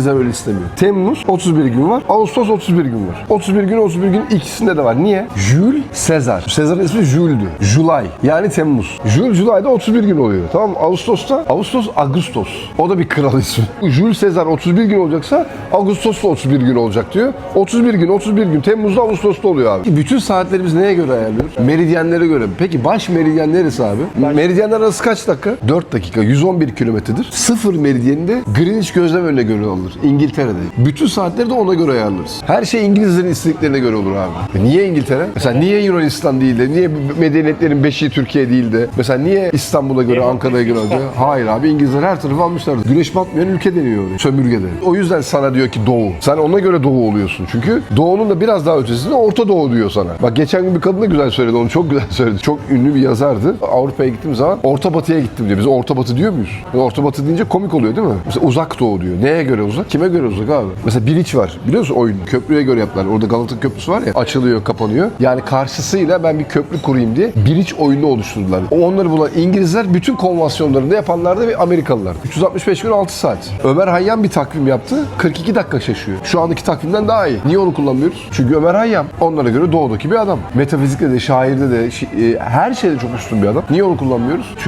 İngilizler öyle istemiyor. Temmuz 31 gün var. Ağustos 31 gün var. 31 gün 31 gün ikisinde de var. Niye? Jules Caesar. Caesar'ın ismi Jules'dü. July. Yani Temmuz. Jules Julay'da 31 gün oluyor. Tamam? Ağustos'ta Ağustos Ağustos. O da bir kral ismi. Jules Caesar 31 gün olacaksa Ağustos'ta 31 gün olacak diyor. 31 gün 31 gün Temmuz'da Ağustos'ta oluyor abi. Bütün saatlerimiz neye göre ayarlıyoruz? Meridyenlere göre. Peki baş meridyen neresi abi? Meridyenler arası kaç dakika? 4 dakika. 111 kilometredir. Sıfır meridyeninde Greenwich gözlem önüne göre alınır. İngiltere'de. Bütün saatleri de ona göre ayarlarız. Her şey İngilizlerin istediklerine göre olur abi. E Niye İngiltere? Mesela niye Yunanistan değil de, niye medeniyetlerin beşiği Türkiye değil de, mesela niye İstanbul'a göre, Ankara'ya göre alıyor? Hayır abi İngilizler her tarafı almışlardı. Güneş batmayan ülke deniyor oraya. Sömürgede. O yüzden sana diyor ki Doğu. Sen ona göre Doğu oluyorsun. Çünkü Doğu'nun da biraz daha ötesinde Orta Doğu diyor sana. Bak geçen gün bir kadın da güzel söyledi onu. Çok güzel söyledi. Çok ünlü bir yazardı. Avrupa'ya gittiğim zaman Orta Batı'ya gittim diyor. Biz Orta Batı diyor muyuz? Orta Batı deyince komik oluyor değil mi? Mesela Uzak Doğu diyor. Neye göre uzak? Kime göre uzak abi? Mesela Bilic var. Biliyor musun oyun? Köprüye göre yaptılar. Orada Galata Köprüsü var ya. Açılıyor, kapanıyor. Yani karşısıyla ben bir köprü kurayım diye Bilic oyunu oluşturdular. Onları bulan İngilizler bütün konvansiyonlarında yapanlar da bir Amerikalılar. 365 gün 6 saat. Ömer Hayyam bir takvim yaptı. 42 dakika şaşıyor. Şu andaki takvimden daha iyi. Niye onu kullanmıyoruz? Çünkü Ömer Hayyam onlara göre doğudaki bir adam. Metafizikte de, şairde de, şi- e, her şeyde çok üstün bir adam. Niye onu kullanmıyoruz? Çünkü